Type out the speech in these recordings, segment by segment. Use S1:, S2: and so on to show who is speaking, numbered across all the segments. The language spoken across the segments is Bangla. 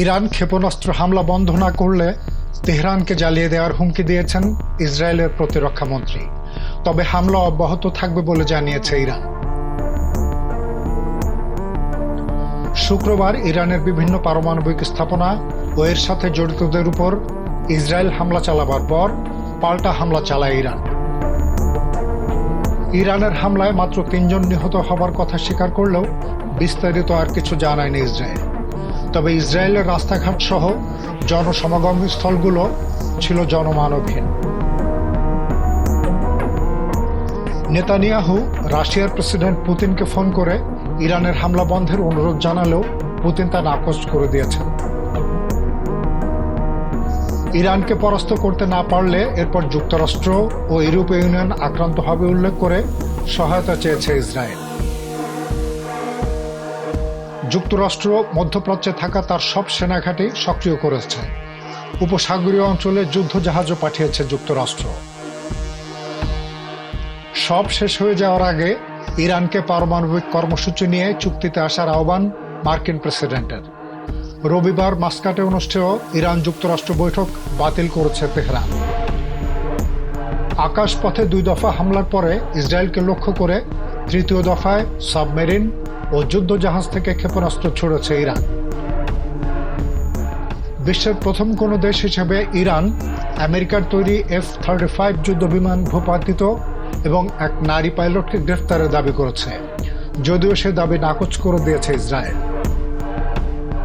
S1: ইরান ক্ষেপণাস্ত্র হামলা বন্ধ না করলে তেহরানকে জ্বালিয়ে দেওয়ার হুমকি দিয়েছেন ইসরায়েলের প্রতিরক্ষা মন্ত্রী। তবে হামলা অব্যাহত থাকবে বলে জানিয়েছে ইরান। শুক্রবার ইরানের বিভিন্ন পারমাণবিক স্থাপনা ও এর সাথে জড়িতদের উপর ইসরায়েল হামলা চালাবার পর পাল্টা হামলা চালায় ইরান। ইরানের হামলায় মাত্র তিনজন নিহত হবার কথা স্বীকার করলেও বিস্তারিত আর কিছু জানায়নি ইসরায়েল। তবে ইসরায়েলের রাস্তাঘাট সহ জনসমাগম স্থলগুলো ছিল জনমানবহীন। নেতানিয়াহু রাশিয়ার প্রেসিডেন্ট পুতিনকে ফোন করে ইরানের হামলা বন্ধের অনুরোধ জানালেও পুতিন তা নাকচ করে দিয়েছেন। ইরানকে পরাস্ত করতে না পারলে এরপর যুক্তরাষ্ট্র ও ইউরোপীয় ইউনিয়ন আক্রান্ত হবে উল্লেখ করে সহায়তা চেয়েছে ইসরায়েল। যুক্তরাষ্ট্র মধ্যপ্রাচ্যে থাকা তার সব সেনাঘাঁটি সক্রিয় করেছে। উপসাগরীয় অঞ্চলে যুদ্ধ জাহাজও পাঠিয়েছে যুক্তরাষ্ট্র। সব শেষ হয়ে যাওয়ার আগে ইরানকে পারমাণবিক কর্মসূচি নিয়ে চুক্তিতে আসার আহ্বান মার্কিন প্রেসিডেন্টের। রবিবার মাস্কাটে অনুষ্ঠেয় ইরান যুক্তরাষ্ট্র বৈঠক বাতিল করেছে তেহরান। আকাশপথে দুই দফা হামলার পরে ইসরায়েলকে লক্ষ্য করে তৃতীয় দফায় সাবমেরিন ও যুদ্ধজাহাজ থেকে ক্ষেপণাস্ত্র ছুড়েছে ইরান। বিশ্বের প্রথম কোনো দেশ হিসেবে ইরান, আমেরিকার তৈরি এফ থার্টি ফাইভ যুদ্ধ বিমান ভূপাতিত এবং এক নারী পাইলটকে গ্রেফতারের দাবি করেছে। যদিও সে দাবি নাকচ করে দিয়েছে ইসরায়েল।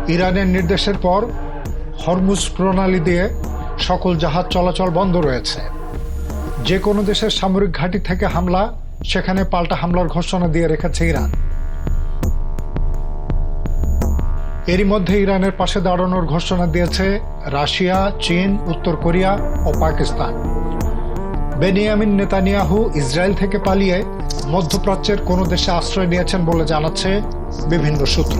S1: ইরানের নির্দেশের পর হরমুজ প্রণালী দিয়ে সকল জাহাজ চলাচল বন্ধ রয়েছে। যে কোনো দেশের সামরিক ঘাঁটি থেকে হামলা, সেখানে পাল্টা হামলার ঘোষণা দিয়ে রেখেছে ইরান। এরই মধ্যে ইরানের পাশে দাঁড়ানোর ঘোষণা দিয়েছে রাশিয়া, চীন, উত্তর কোরিয়া ও পাকিস্তান। বেনিয়ামিন নেতানিয়াহু ইসরায়েল থেকে পালিয়ে মধ্যপ্রাচ্যের কোনো দেশে আশ্রয় নিয়েছেন বলে জানাচ্ছে বিভিন্ন সূত্র।